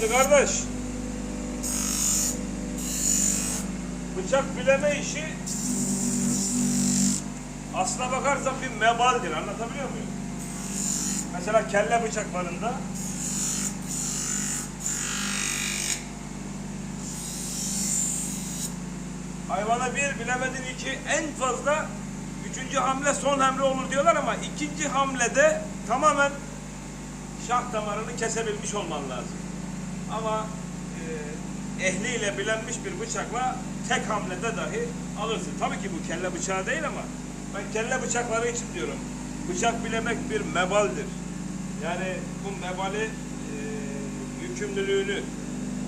Şimdi kardeş. Bıçak bileme işi aslına bakarsan bir mebaldir. Anlatabiliyor muyum? Mesela kelle bıçaklarında hayvana bir bilemedin iki en fazla üçüncü hamle son hamle olur diyorlar ama ikinci hamlede tamamen şah damarını kesebilmiş olman lazım. Ama e, ehliyle bilenmiş bir bıçakla tek hamlede dahi alırsın. Tabii ki bu kelle bıçağı değil ama ben kelle bıçakları için diyorum. Bıçak bilemek bir mebaldir. Yani bu mebali e, yükümlülüğünü,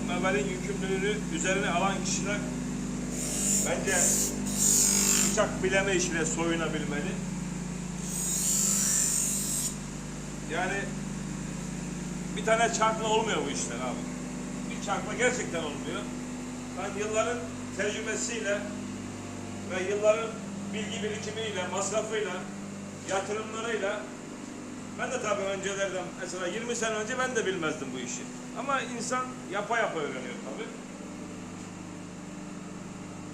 bu mebalin yükümlülüğünü üzerine alan kişiler bence bıçak bileme işiyle soyunabilmeli. Yani bir tane çarkla olmuyor bu işler abi. Çarkla gerçekten olmuyor. Ben yılların tecrübesiyle ve yılların bilgi birikimiyle, masrafıyla, yatırımlarıyla ben de tabii öncelerden mesela 20 sene önce ben de bilmezdim bu işi. Ama insan yapa yapa öğreniyor tabii.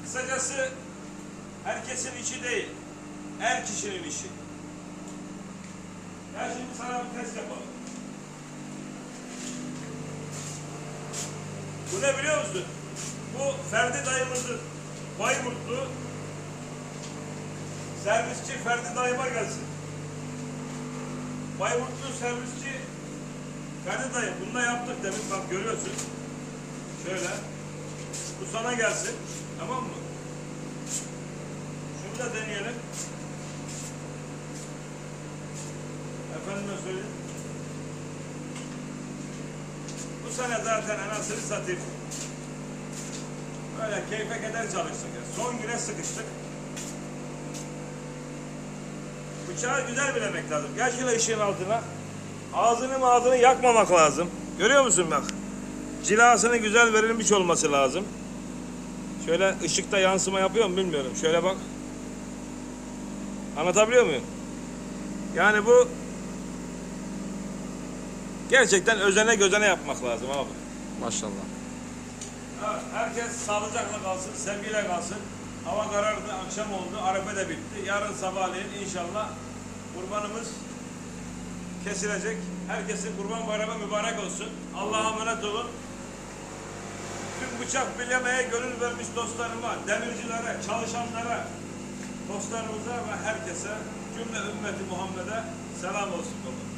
Kısacası herkesin işi değil, her kişinin işi. Ya şimdi sana bir test yapalım. Bu ne biliyor musun? Bu Ferdi dayımızın Bayburtlu servisçi Ferdi dayıma gelsin. Bayburtlu servisçi Ferdi dayı bununla yaptık demin bak görüyorsun. Şöyle. Bu sana gelsin. Tamam mı? Şunu da deneyelim. Efendime söyleyeyim. Bu sene zaten anasını satayım. Böyle keyfe keder çalıştık. ya. Son güne sıkıştık. Bıçağı güzel bilemek lazım. Gel şöyle ışığın altına. Ağzını ağzını yakmamak lazım. Görüyor musun bak? Cilasını güzel verilmiş olması lazım. Şöyle ışıkta yansıma yapıyor mu bilmiyorum. Şöyle bak. Anlatabiliyor muyum? Yani bu gerçekten özene gözene yapmak lazım abi. Maşallah. Ha, Herkes sağlıcakla kalsın, sevgiyle kalsın. Hava karardı, akşam oldu, arefe de bitti. Yarın sabahleyin inşallah kurbanımız kesilecek. Herkesin kurban bayramı mübarek olsun. Allah'a emanet olun. Tüm bıçak bilemeye gönül vermiş dostlarıma, demircilere, çalışanlara, dostlarımıza ve herkese, cümle ümmeti Muhammed'e selam olsun baba.